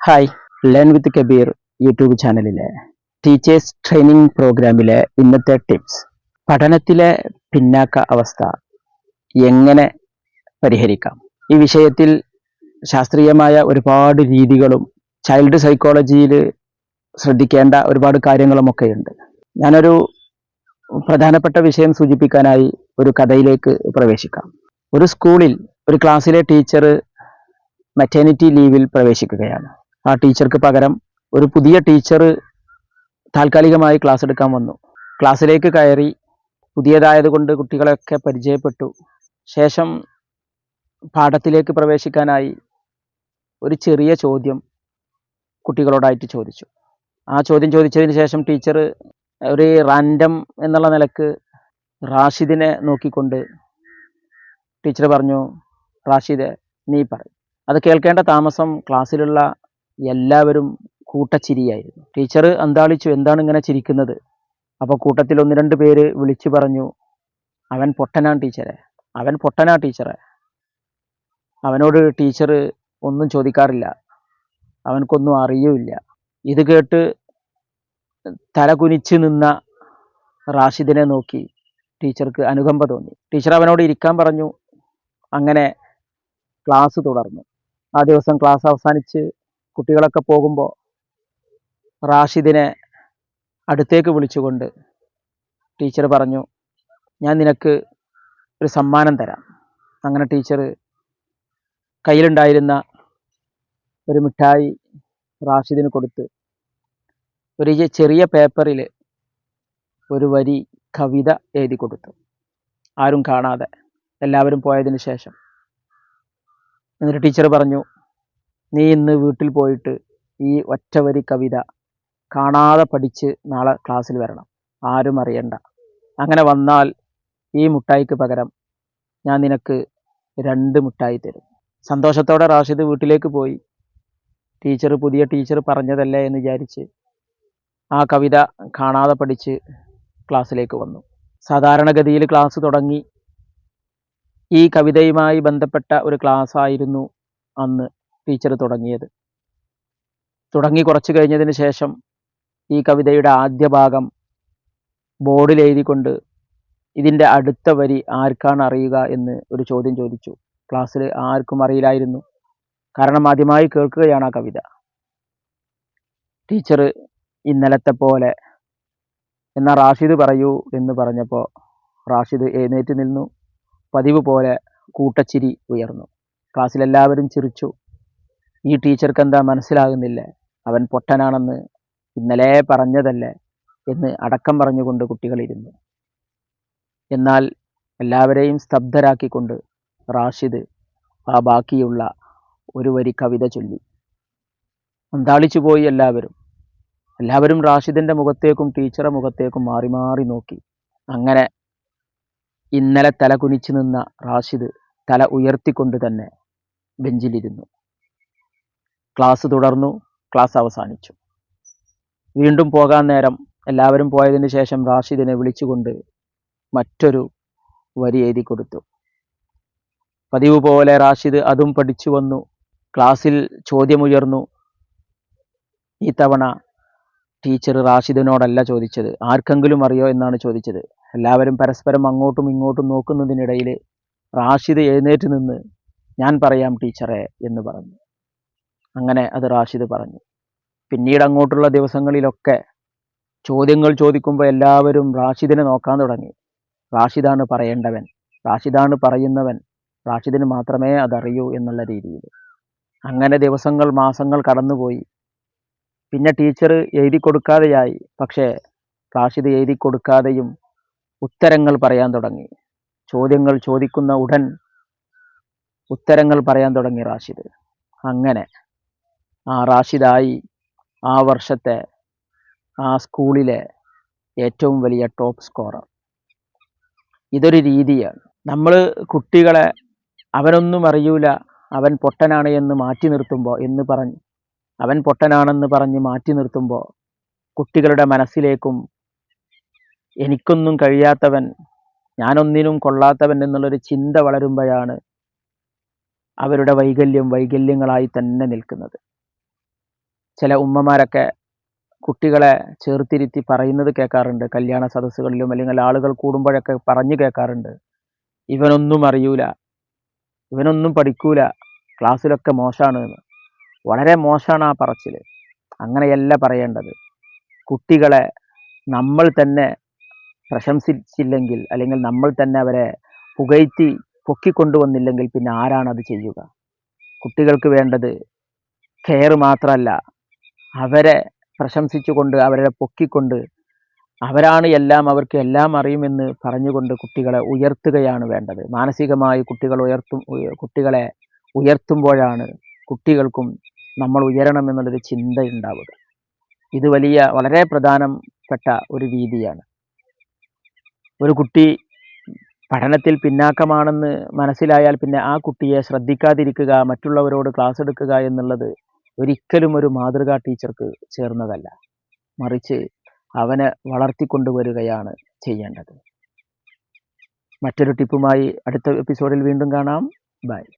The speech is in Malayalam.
Hi learn with Kabir YouTube ചാനലിലെ ടീച്ചേഴ്സ് ട്രെയിനിങ് പ്രോഗ്രാമിലെ ഇന്നത്തെ ടിപ്സ് പഠനത്തിലെ പിന്നാക്ക അവസ്ഥ എങ്ങനെ പരിഹരിക്കാം? ഈ വിഷയത്തിൽ ശാസ്ത്രീയമായ ഒരുപാട് രീതികളും ചൈൽഡ് സൈക്കോളജിയിൽ ശ്രദ്ധിക്കേണ്ട ഒരുപാട് കാര്യങ്ങളുമൊക്കെയുണ്ട്. ഞാനൊരു പ്രധാനപ്പെട്ട വിഷയം സൂചിപ്പിക്കാനായി ഒരു കഥയിലേക്ക് പ്രവേശിക്കാം. ഒരു സ്കൂളിൽ ഒരു ക്ലാസ്സിലെ ടീച്ചർ മെറ്റേണിറ്റി ലീവിൽ പ്രവേശിക്കുകയാണ്. ആ ടീച്ചർക്ക് പകരം ഒരു പുതിയ ടീച്ചർ താൽക്കാലികമായി ക്ലാസ് എടുക്കാൻ വന്നു. ക്ലാസ്സിലേക്ക് കയറി പുതിയതായതുകൊണ്ട് കുട്ടികളെയൊക്കെ പരിചയപ്പെട്ടു. ശേഷം പാഠത്തിലേക്ക് പ്രവേശിക്കാനായി ഒരു ചെറിയ ചോദ്യം കുട്ടികളോടായിട്ട് ചോദിച്ചു. ആ ചോദ്യം ചോദിച്ചതിന് ശേഷം ടീച്ചർ ഒരു റാൻഡം എന്നുള്ള നിലയ്ക്ക് റാഷിദിനെ നോക്കിക്കൊണ്ട് ടീച്ചർ പറഞ്ഞു റാഷിദ് നീ പറയും. അത് കേൾക്കേണ്ട താമസം ക്ലാസ്സിലുള്ള എല്ലാവരും കൂട്ടച്ചിരിയായിരുന്നു. ടീച്ചർ അന്താളിച്ചു എന്താണ് ഇങ്ങനെ ചിരിക്കുന്നത്? അപ്പോൾ കൂട്ടത്തിൽ ഒന്ന് രണ്ട് പേര് വിളിച്ചു പറഞ്ഞു അവൻ പൊട്ടനാ ടീച്ചറെ അവൻ പൊട്ടനാ ടീച്ചറെ അവനോട് ടീച്ചർ ഒന്നും ചോദിക്കാറില്ല. അവനക്കൊന്നും അറിയൂല്ല. ഇത് കേട്ട് തല കുനിച്ച് നിന്ന റാഷിദിനെ നോക്കി ടീച്ചർക്ക് അനുകമ്പ തോന്നി. ടീച്ചർ അവനോട് ഇരിക്കാൻ പറഞ്ഞു. അങ്ങനെ ക്ലാസ് തുടർന്നു. ആ ദിവസം ക്ലാസ് അവസാനിച്ച് കുട്ടികളൊക്കെ പോകുമ്പോൾ റാഷിദിനെ അടുത്തേക്ക് വിളിച്ചുകൊണ്ട് ടീച്ചർ പറഞ്ഞു ഞാൻ നിനക്ക് ഒരു സമ്മാനം തരാം. അങ്ങനെ ടീച്ചർ കയ്യിലുണ്ടായിരുന്ന ഒരു മിഠായി റാഷിദിന് കൊടുത്ത് ഒരു ചെറിയ പേപ്പറിൽ ഒരു വരി കവിത എഴുതി കൊടുത്തു. ആരും കാണാതെ എല്ലാവരും പോയതിന് ശേഷം. എന്നിട്ട് ടീച്ചർ പറഞ്ഞു നീ ഇന്ന് വീട്ടിൽ പോയിട്ട് ഈ ഒറ്റവരി കവിത കാണാതെ പഠിച്ച് നാളെ ക്ലാസ്സിൽ വരണം. ആരും അറിയണ്ട. അങ്ങനെ വന്നാൽ ഈ മുട്ടായിക്ക് പകരം ഞാൻ നിനക്ക് രണ്ട് മുട്ടായി തരും. സന്തോഷത്തോടെ റാഷിദ് വീട്ടിലേക്ക് പോയി. ടീച്ചർ പുതിയ ടീച്ചർ പറഞ്ഞതല്ലേ എന്ന് വിചാരിച്ച് ആ കവിത കാണാതെ പഠിച്ച് ക്ലാസ്സിലേക്ക് വന്നു. സാധാരണഗതിയിൽ ക്ലാസ് തുടങ്ങി. ഈ കവിതയുമായി ബന്ധപ്പെട്ട ഒരു ക്ലാസ്സായിരുന്നു അന്ന്. ടീച്ചർ തുടങ്ങിയത്. തുടങ്ങി കുറച്ച് കഴിഞ്ഞതിന് ശേഷം ഈ കവിതയുടെ ആദ്യ ഭാഗം ബോർഡിൽ എഴുതിക്കൊണ്ട് ഇതിന്റെ അടുത്ത വരി ആർക്കാണ് അറിയുക എന്ന് ഒരു ചോദ്യം ചോദിച്ചു. ക്ലാസ്സിൽ ആർക്കും അറിയില്ലായിരുന്നു. കാരണം ആദ്യമായി കേൾക്കുകയാണ് ആ കവിത. ടീച്ചർ ഇന്നലത്തെ പോലെ എന്നാൽ റാഷിദ് പറയൂ എന്ന് പറഞ്ഞപ്പോൾ റാഷിദ് എഴുന്നേറ്റ് നിന്നു. പതിവ് പോലെ കൂട്ടച്ചിരി ഉയർന്നു. ക്ലാസ്സിലെല്ലാവരും ചിരിച്ചു. ഈ ടീച്ചർക്ക് എന്താ മനസ്സിലാകുന്നില്ല. അവൻ പൊട്ടനാണെന്ന് ഇന്നലെ പറഞ്ഞതല്ലേ എന്ന് അടക്കം പറഞ്ഞുകൊണ്ട് കുട്ടികളിരുന്നു എന്നാൽ എല്ലാവരെയും സ്തബ്ധരാക്കിക്കൊണ്ട് റാഷിദ് ആ ബാക്കിയുള്ള ഒരു വരി കവിത ചൊല്ലി. അന്താളിച്ചു പോയി എല്ലാവരും. എല്ലാവരും റാഷിദിന്റെ മുഖത്തേക്കും ടീച്ചറെ മുഖത്തേക്കും മാറി മാറി നോക്കി. അങ്ങനെ ഇന്നലെ തല കുനിച്ചു നിന്ന റാഷിദ് തല ഉയർത്തിക്കൊണ്ട് തന്നെ ബെഞ്ചിലിരുന്നു. ക്ലാസ് തുടർന്നു. ക്ലാസ് അവസാനിച്ചു. വീണ്ടും പോകാൻ നേരം എല്ലാവരും പോയതിന് ശേഷം റാഷിദിനെ വിളിച്ചുകൊണ്ട് മറ്റൊരു വരി എഴുതി കൊടുത്തു. പതിവ് പോലെ റാഷിദ് അതും പഠിച്ചു വന്നു. ക്ലാസ്സിൽ ചോദ്യമുയർന്നു. ഈ തവണ ടീച്ചർ റാഷിദിനോടല്ല ചോദിച്ചത്. ആർക്കെങ്കിലും അറിയോ എന്നാണ് ചോദിച്ചത്. എല്ലാവരും പരസ്പരം അങ്ങോട്ടും ഇങ്ങോട്ടും നോക്കുന്നതിനിടയിൽ റാഷിദ് എഴുന്നേറ്റ് നിന്ന് ഞാൻ പറയാം ടീച്ചറെ എന്ന് പറഞ്ഞു. അങ്ങനെ അത് റാഷിദ് പറഞ്ഞു. പിന്നീട് അങ്ങോട്ടുള്ള ദിവസങ്ങളിലൊക്കെ ചോദ്യങ്ങൾ ചോദിക്കുമ്പോൾ എല്ലാവരും റാഷിദിനെ നോക്കാൻ തുടങ്ങി. റാഷിദാണ് പറയേണ്ടവൻ. റാഷിദാണ് പറയുന്നവൻ. റാഷിദിന് മാത്രമേ അതറിയൂ എന്നുള്ള രീതിയിൽ. അങ്ങനെ ദിവസങ്ങൾ മാസങ്ങൾ കടന്നുപോയി. പിന്നെ ടീച്ചർ എഴുതി കൊടുക്കാതെയായി. പക്ഷേ റാഷിദ് എഴുതി കൊടുക്കാതെയും ഉത്തരങ്ങൾ പറയാൻ തുടങ്ങി. ചോദ്യങ്ങൾ ചോദിക്കുന്ന ഉടൻ ഉത്തരങ്ങൾ പറയാൻ തുടങ്ങി റാഷിദ്. അങ്ങനെ റാഷിദായി ആ വർഷത്തെ ആ സ്കൂളിലെ ഏറ്റവും വലിയ ടോപ്പ് സ്കോറർ ഇതൊരു രീതിയാണ്. നമ്മൾ കുട്ടികളെ അവനൊന്നും അറിയൂല അവൻ പൊട്ടനാണ് എന്ന് മാറ്റി നിർത്തുമ്പോൾ എന്ന് പറഞ്ഞ് അവൻ പൊട്ടനാണെന്ന് പറഞ്ഞ് മാറ്റി നിർത്തുമ്പോൾ കുട്ടികളുടെ മനസ്സിലേക്കും എനിക്കൊന്നും കഴിയാത്തവൻ ഞാനൊന്നിനും കൊള്ളാത്തവൻ എന്നുള്ളൊരു ചിന്ത വളരുമ്പോഴാണ് അവരുടെ വൈകല്യം വൈകല്യങ്ങളായി തന്നെ നിൽക്കുന്നത്. ചില ഉമ്മമാരൊക്കെ കുട്ടികളെ ചേർത്തിരുത്തി പറയുന്നത് കേൾക്കാറുണ്ട്. കല്യാണ സദസ്സുകളിലും അല്ലെങ്കിൽ ആളുകൾ കൂടുമ്പോഴൊക്കെ പറഞ്ഞു കേൾക്കാറുണ്ട്. ഇവനൊന്നും അറിയൂല. ഇവനൊന്നും പഠിക്കൂല. ക്ലാസ്സിലൊക്കെ മോശമാണ് എന്ന്. വളരെ മോശമാണ് ആ പറച്ചിൽ അങ്ങനെയല്ല പറയേണ്ടത്. കുട്ടികളെ നമ്മൾ തന്നെ പ്രശംസിച്ചില്ലെങ്കിൽ അല്ലെങ്കിൽ നമ്മൾ തന്നെ അവരെ പുകഴ്ത്തി പൊക്കിക്കൊണ്ടുവന്നില്ലെങ്കിൽ പിന്നെ ആരാണ് അത് ചെയ്യുക? കുട്ടികൾക്ക് വേണ്ടത് കെയർ മാത്രമല്ല. അവരെ പ്രശംസിച്ചുകൊണ്ട് അവരെ പൊക്കിക്കൊണ്ട് അവരാണ് എല്ലാം അവർക്ക് എല്ലാം അറിയുമെന്ന് പറഞ്ഞുകൊണ്ട് കുട്ടികളെ ഉയർത്തുകയാണ് വേണ്ടത്. മാനസികമായി കുട്ടികൾ ഉയർത്തും കുട്ടികളെ ഉയർത്തുമ്പോഴാണ് കുട്ടികൾക്കും നമ്മൾ ഉയരണം എന്നുള്ളൊരു ചിന്ത ഉണ്ടാവുക. ഇത് വലിയ വളരെ പ്രധാനപ്പെട്ട ഒരു രീതിയാണ്. ഒരു കുട്ടി പഠനത്തിൽ പിന്നാക്കമാണെന്ന് മനസ്സിലായാൽ പിന്നെ ആ കുട്ടിയെ ശ്രദ്ധിക്കാതിരിക്കുക മറ്റുള്ളവരോട് ക്ലാസ് എടുക്കുക എന്നുള്ളത് ഒരിക്കലും ഒരു മാതൃകാ ടീച്ചർക്ക് ചേർന്നതല്ല. മറിച്ച് അവനെ വളർത്തിക്കൊണ്ടുവരികയാണ് ചെയ്യേണ്ടത്. മറ്റൊരു ടിപ്പുമായി അടുത്ത എപ്പിസോഡിൽ വീണ്ടും കാണാം. ബൈ.